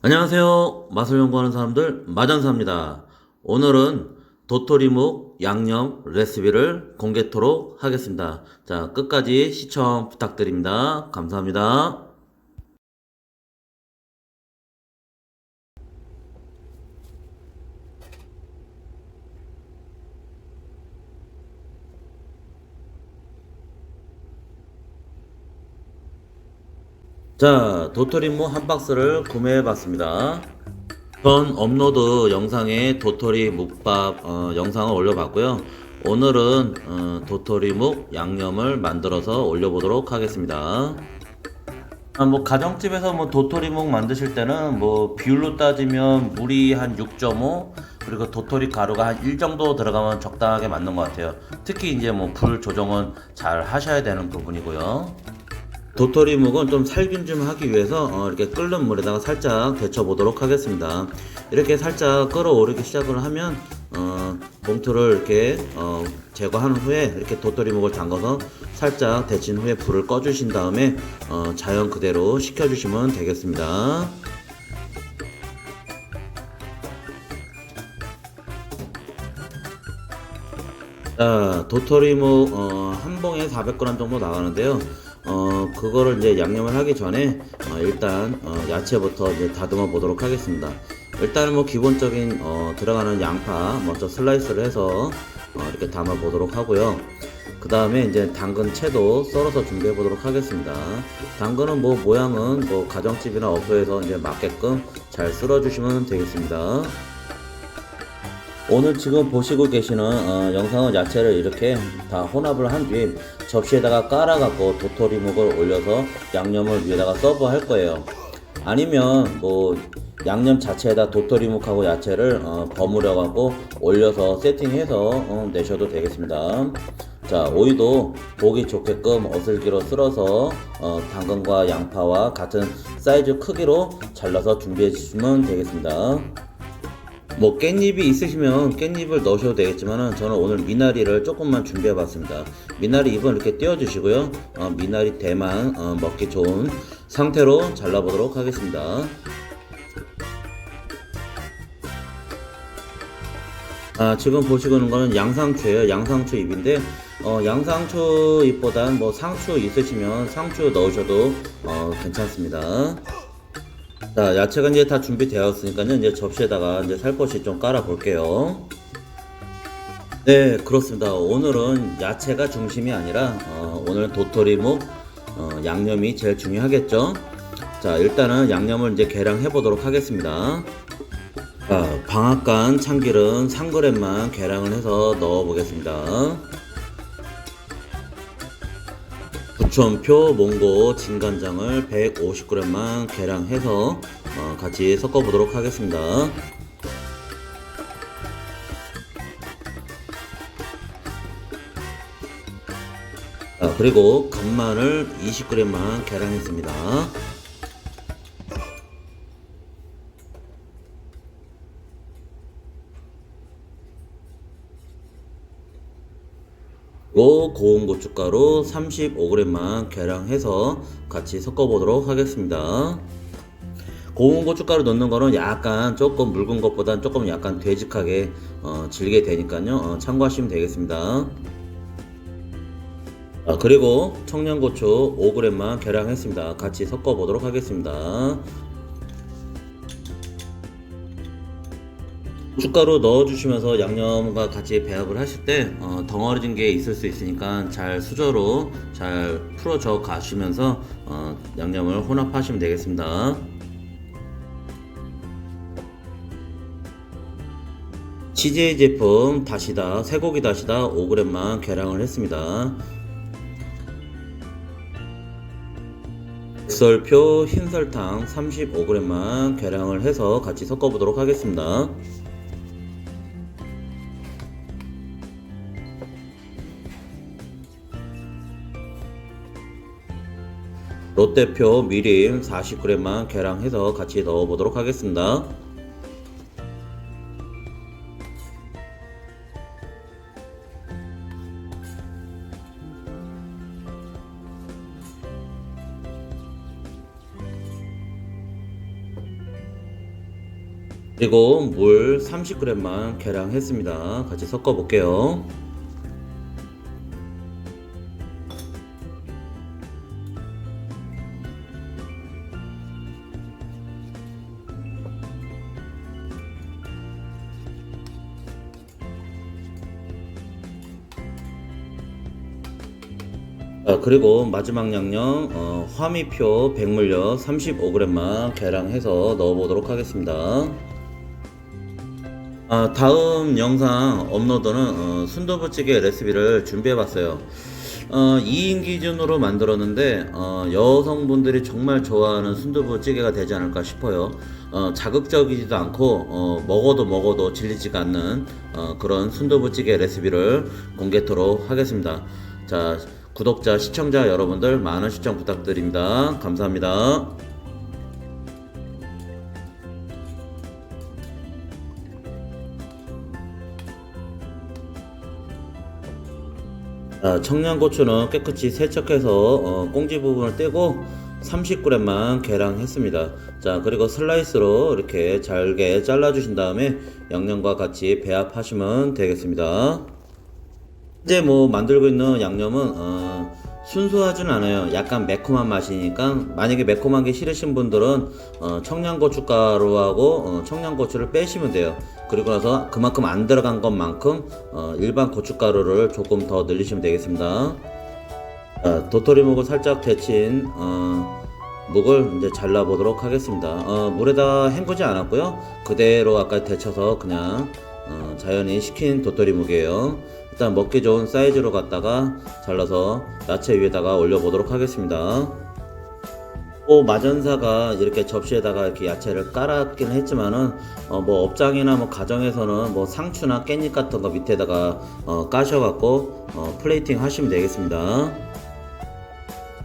안녕하세요. 맛을 연구하는 사람들 마전사입니다. 오늘은 도토리묵 양념 레시피를 공개토록 하겠습니다. 자, 끝까지 시청 부탁드립니다. 감사합니다. 자, 도토리묵 한 박스를 구매해 봤습니다. 전 업로드 영상에 도토리 묵밥 어, 영상을 올려봤고요. 오늘은 어, 도토리묵 양념을 만들어서 올려보도록 하겠습니다. 아, 뭐 가정집에서 뭐 도토리묵 만드실 때는 뭐 비율로 따지면 물이 한 6.5 그리고 도토리 가루가 한 1 정도 들어가면 적당하게 맞는 것 같아요. 특히 이제 뭐 불 조정은 잘 하셔야 되는 부분이고요. 도토리묵은 좀 살균 좀 하기 위해서 어, 이렇게 끓는 물에다가 살짝 데쳐 보도록 하겠습니다. 이렇게 살짝 끓어오르기 시작을 하면 어, 봉투를 이렇게 어, 제거한 후에 이렇게 도토리묵을 담가서 살짝 데친 후에 불을 꺼주신 다음에 어, 자연 그대로 식혀주시면 되겠습니다. 자, 도토리묵 어, 한 봉에 400g 정도 나가는데요. 어, 그거를 이제 양념을 하기 전에 어, 일단 어, 야채부터 이제 다듬어 보도록 하겠습니다. 일단은 뭐 기본적인 어, 들어가는 양파 먼저 슬라이스를 해서 어, 이렇게 담아 보도록 하고요. 그 다음에 이제 당근 채도 썰어서 준비해 보도록 하겠습니다. 당근은 뭐 모양은 뭐 가정집이나 어부에서 이제 맞게끔 잘 썰어 주시면 되겠습니다. 오늘 지금 보시고 계시는 어, 영상은 야채를 이렇게 다 혼합을 한 뒤에 접시에다가 깔아갖고 도토리묵을 올려서 양념을 위에다가 서브할 거예요. 아니면 뭐 양념 자체에다 도토리묵하고 야채를 어, 버무려갖고 올려서 세팅해서 어, 내셔도 되겠습니다. 자 오이도 보기 좋게끔 어슬기로 쓸어서 어, 당근과 양파와 같은 사이즈 크기로 잘라서 준비해 주시면 되겠습니다. 뭐 깻잎이 있으시면 깻잎을 넣으셔도 되겠지만은 저는 오늘 미나리를 조금만 준비해 봤습니다. 미나리 잎은 이렇게 띄워 주시고요. 어, 미나리 대만 어, 먹기 좋은 상태로 잘라 보도록 하겠습니다. 아, 지금 보시고 있는 거는 양상추예요. 양상추 잎인데 어, 양상추 잎보단 뭐 상추 있으시면 상추 넣으셔도 어, 괜찮습니다. 자, 야채가 이제 다 준비되었으니까요. 이제 접시에다가 이제 살포시 좀 깔아 볼게요. 네, 그렇습니다. 오늘은 야채가 중심이 아니라 어, 오늘 도토리묵 어, 양념이 제일 중요하겠죠. 자, 일단은 양념을 이제 계량해 보도록 하겠습니다. 자, 방앗간 참기름 3g만 계량을 해서 넣어 보겠습니다. 부천표 몽고 진간장을 150g만 계량해서 어, 같이 섞어 보도록 하겠습니다. 자, 그리고 간마늘 20g만 계량했습니다. 그리고 고운 고춧가루 35g만 계량해서 같이 섞어보도록 하겠습니다. 고운 고춧가루 넣는 거는 약간 조금 묽은 것보단 조금 약간 되직하게 어, 질게 되니까요. 어, 참고하시면 되겠습니다. 아, 그리고 청양고추 5g만 계량했습니다. 같이 섞어보도록 하겠습니다. 고춧가루 넣어주시면서 양념과 같이 배합을 하실 때 어, 덩어리진 게 있을 수 있으니까 잘 수저로 잘 풀어줘 가시면서 어, 양념을 혼합하시면 되겠습니다. CJ 제품 다시다 쇠고기 다시다 5g만 계량을 했습니다. 백설표 흰설탕 35g만 계량을 해서 같이 섞어 보도록 하겠습니다. 롯데표 미림 40g만 계량해서 같이 넣어보도록 하겠습니다. 그리고 물 30g만 계량했습니다. 같이 섞어 볼게요. 아, 그리고 마지막 양념 어, 화미표 백물엿 35g만 계량해서 넣어보도록 하겠습니다. 아, 다음 영상 업로드는 어, 순두부찌개 레시피를 준비해봤어요. 어, 2인 기준으로 만들었는데 어, 여성분들이 정말 좋아하는 순두부찌개가 되지 않을까 싶어요. 어, 자극적이지도 않고 어, 먹어도 먹어도 질리지가 않는 어, 그런 순두부찌개 레시피를 공개토록 하겠습니다. 자, 구독자, 시청자 여러분들 많은 시청 부탁드립니다. 감사합니다. 자, 청양고추는 깨끗이 세척해서 어, 꽁지 부분을 떼고 30g만 계량했습니다. 자, 그리고 슬라이스로 이렇게 잘게 잘라주신 다음에 양념과 같이 배합하시면 되겠습니다. 현재 뭐 만들고 있는 양념은 어, 순수하진 않아요. 약간 매콤한 맛이니까 만약에 매콤한 게 싫으신 분들은 어, 청양고춧가루하고 어, 청양고추를 빼시면 돼요. 그리고 나서 그만큼 안 들어간 것만큼 어, 일반 고춧가루를 조금 더 늘리시면 되겠습니다. 자, 도토리묵을 살짝 데친 어, 묵을 이제 잘라 보도록 하겠습니다. 어, 물에다 헹구지 않았고요. 그대로 아까 데쳐서 그냥 어, 자연히 식힌 도토리 묵이에요. 일단 먹기 좋은 사이즈로 갖다가 잘라서 야채 위에다가 올려 보도록 하겠습니다. 또 마전사가 이렇게 접시에다가 이렇게 야채를 깔았긴 했지만은 어, 뭐 업장이나 뭐 가정에서는 뭐 상추나 깻잎 같은 거 밑에다가 어, 까셔갖고 어, 플레이팅 하시면 되겠습니다.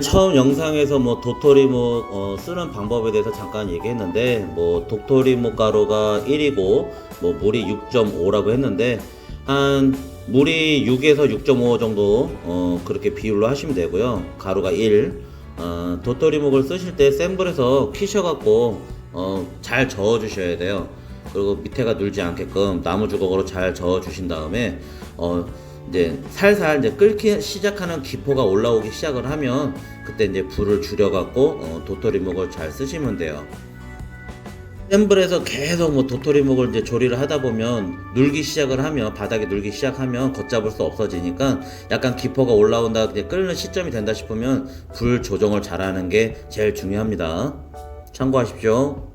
처음 영상에서 뭐 도토리 묵 어, 쓰는 방법에 대해서 잠깐 얘기했는데 뭐 도토리 묵 가루가 1이고 뭐 물이 6.5라고 했는데 한 물이 6에서 6.5 정도 어, 그렇게 비율로 하시면 되고요. 가루가 1 어, 도토리 묵을 쓰실 때 센 불에서 키셔갖고 어, 잘 저어 주셔야 돼요. 그리고 밑에가 눌지 않게끔 나무 주걱으로 잘 저어 주신 다음에 어, 이제 살살 이제 끓기 시작하는 기포가 올라오기 시작을 하면 그때 이제 불을 줄여갖고 어, 도토리묵을 잘 쓰시면 돼요. 센 불에서 계속 뭐 도토리묵을 이제 조리를 하다 보면 눌기 시작을 하면 바닥에 눌기 시작하면 걷잡을 수 없어지니까 약간 기포가 올라온다 이제 끓는 시점이 된다 싶으면 불 조정을 잘하는 게 제일 중요합니다. 참고하십시오.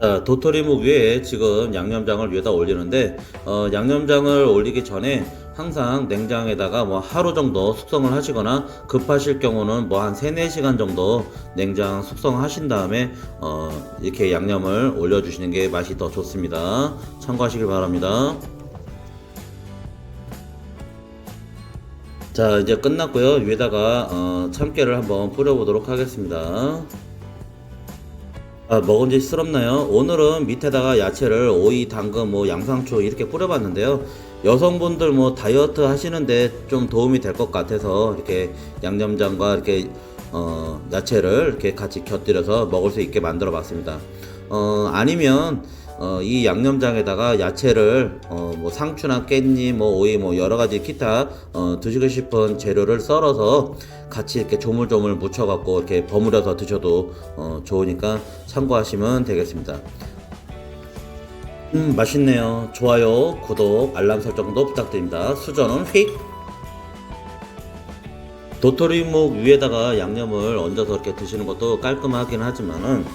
자, 도토리묵 위에 지금 양념장을 위에다 올리는데 어, 양념장을 올리기 전에 항상 냉장에다가 뭐 하루 정도 숙성을 하시거나 급하실 경우는 뭐 한 3, 4시간 정도 냉장 숙성하신 다음에 어, 이렇게 양념을 올려주시는 게 맛이 더 좋습니다. 참고하시길 바랍니다. 자 이제 끝났고요. 위에다가 어, 참깨를 한번 뿌려보도록 하겠습니다. 아, 먹은 지 스럽나요? 오늘은 밑에다가 야채를 오이, 당근, 뭐 양상추 이렇게 뿌려봤는데요. 여성분들 뭐 다이어트 하시는데 좀 도움이 될 것 같아서 이렇게 양념장과 이렇게 어, 야채를 이렇게 같이 곁들여서 먹을 수 있게 만들어 봤습니다. 어, 아니면 어, 이 양념장에다가 야채를 어, 뭐 상추나 깻잎, 뭐 오이, 뭐 여러 가지 기타 어, 드시고 싶은 재료를 썰어서 같이 이렇게 조물조물 묻혀갖고 이렇게 버무려서 드셔도 어, 좋으니까 참고하시면 되겠습니다. 음 맛있네요. 좋아요, 구독, 알람 설정도 부탁드립니다. 수저는 휙. 도토리묵 위에다가 양념을 얹어서 이렇게 드시는 것도 깔끔하긴 하지만은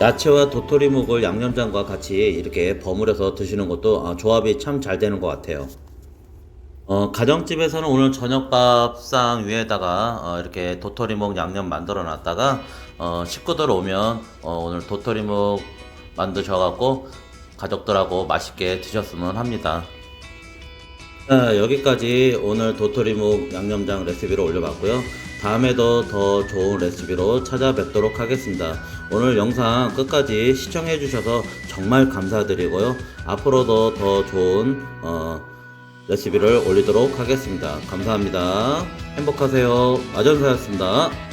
야채와 도토리묵을 양념장과 같이 이렇게 버무려서 드시는 것도 아, 조합이 참 잘 되는 것 같아요. 어, 가정집에서는 오늘 저녁밥상 위에다가 어, 이렇게 도토리묵 양념 만들어 놨다가 어, 식구들 오면 어, 오늘 도토리묵 만드셔갖고 가족들하고 맛있게 드셨으면 합니다. 자, 여기까지 오늘 도토리묵 양념장 레시피를 올려봤고요. 다음에도 더 좋은 레시피로 찾아뵙도록 하겠습니다. 오늘 영상 끝까지 시청해주셔서 정말 감사드리고요. 앞으로도 더 좋은 어, 레시피를 올리도록 하겠습니다. 감사합니다. 행복하세요. 마전사였습니다.